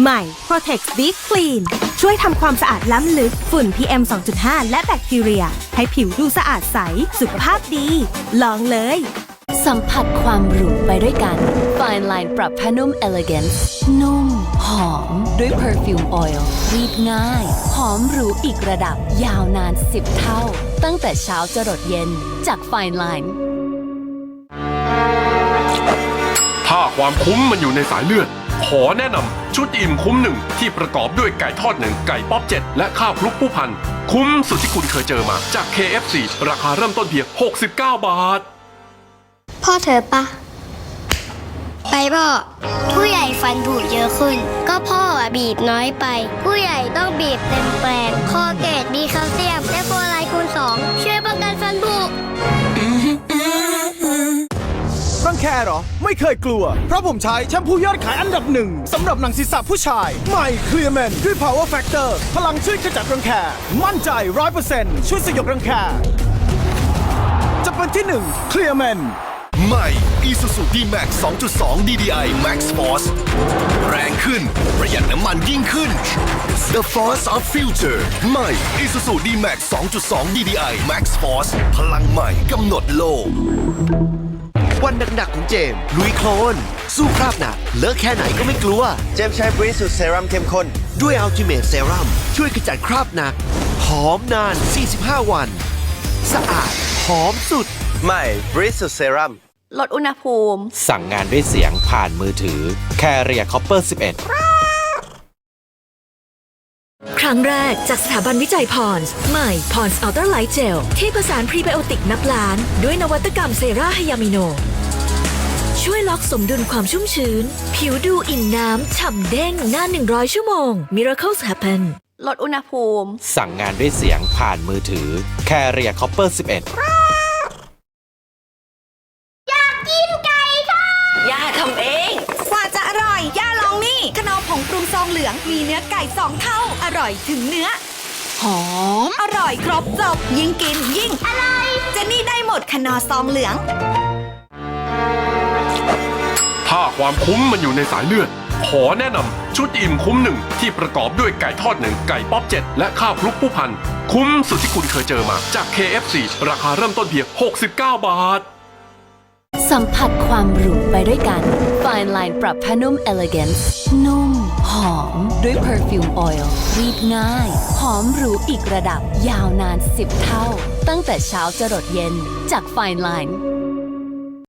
ใหม่ Protex Big Clean ช่วยทำความสะอาดล้ำลึกฝุ่น PM 2.5 และแบคทีเรีย ให้ผิวดูสะอาดใส สุขภาพดี ลองเลย สัมผัสความหรูไปด้วยกัน Fine Line ปรับผ้านุ่ม Elegance นุ่ม หอม ด้วย Perfume Oil รีดง่าย หอมหรูอีกระดับยาวนาน 10 เท่า ตั้งแต่เช้าจรดเย็นจาก Fine Line ถ้าความคุ้มมันอยู่ในสายเลือด ขอแนะนำชุดอิ่มคุ้มหนึ่งที่ประกอบด้วยไก่ทอดหนึ่งไก่ป๊อปเจ็ดและข้าวคลุกผู้พัน คุ้มสุดที่คุณเคยเจอมาจาก KFC ราคาเริ่มต้นเพียง 69 บาท พ่อเธอปะไปพ่อผู้ใหญ่ฟันผุเยอะขึ้น ก็พ่ออะบีบน้อยไป ผู้ใหญ่ต้องบีบเต็มแปลงคอเกตมีแคลเซียมและโฟไลคูณ2ช่วยป้อง คเหรอ ไม่เคยกลัว เพราะผมใช้แชมพูยอดขายอันดับหนึ่งสำหรับหนังศีรษะผู้ชาย ใหม่เคลียร์แมนด้วย power factor พลังช่วยขจัดรังแคมั่นใจ100%ช่วยสยบรังแคจะเป็นที่หนึ่งเคลียร์แมนใหม่ Isuzu D-Max 2.2 DDI Max Force แรงขึ้น ประหยัดน้ำมันยิ่งขึ้น The Force of Future ใหม่ Isuzu D-Max 2.2 DDI Max Force พลังใหม่กำหนดโลก วันหนักๆของเจมส์ลุยโคลน สู้คราบหนักเลอะแค่ไหนก็ไม่กลัว เจมส์ใช้บริสุทธิ์เซรั่มเข้มข้น ด้วยอัลติเม e เซรั่มช่วยขจัดคราบหนัก หอมนาน 45 วัน สะอาด หอมสุด ใหม่บริสุทธิ์เซรั่มลดอุณหภูมิ สั่งงานด้วยเสียงผ่านมือถือ Carrier Copper 11 ครั้งแรกจากสถาบันวิจัยพรส์ใหม่พรส์อัลตร้าไลท์เจลที่ผสานพรีไบโอติกนับล้าน ด้วยนวัตกรรมเซราไฮยามิโน ช่วยล็อกสมดุลความชุ่มชื้น ผิวดูอิ่มน้ำฉ่ำเด้งนาน100 ชั่วโมง Miracles happen ลดอุณหภูมิ สั่งงานด้วยเสียงผ่านมือถือ Carrier Copper 11ย่าทำเอง กว่าจะอร่อย ย่าลองนี่ขนมผงปรุงซองเหลือง มีเนื้อไก่สองเท่า อร่อยถึงเนื้อ หอม อร่อยครบจบ ยิ่งกินยิ่ง อร่อย เจนนี่ได้หมดขนอซองเหลืองถ้า ความคุ้มมันอยู่ในสายเลือด ขอแนะนำชุดอิ่มคุ้มหนึ่งที่ประกอบด้วยไก่ทอดหนึ่งไก่ป๊อปเจ็ดและข้าวคลุกผู้พัน คุ้มสุดที่คุณเคยเจอมาจาก KFC ราคาเริ่มต้นเพียง 69 บาท สัมผัสความหรูไปด้วยกัน Fine Line ปรับผ้านุ่ม Elegance นุ่ม หอม ด้วย Perfume Oil รีดง่าย หอมหรูอีกระดับยาวนาน 10 เท่า ตั้งแต่เช้าจรดเย็นจาก Fine Line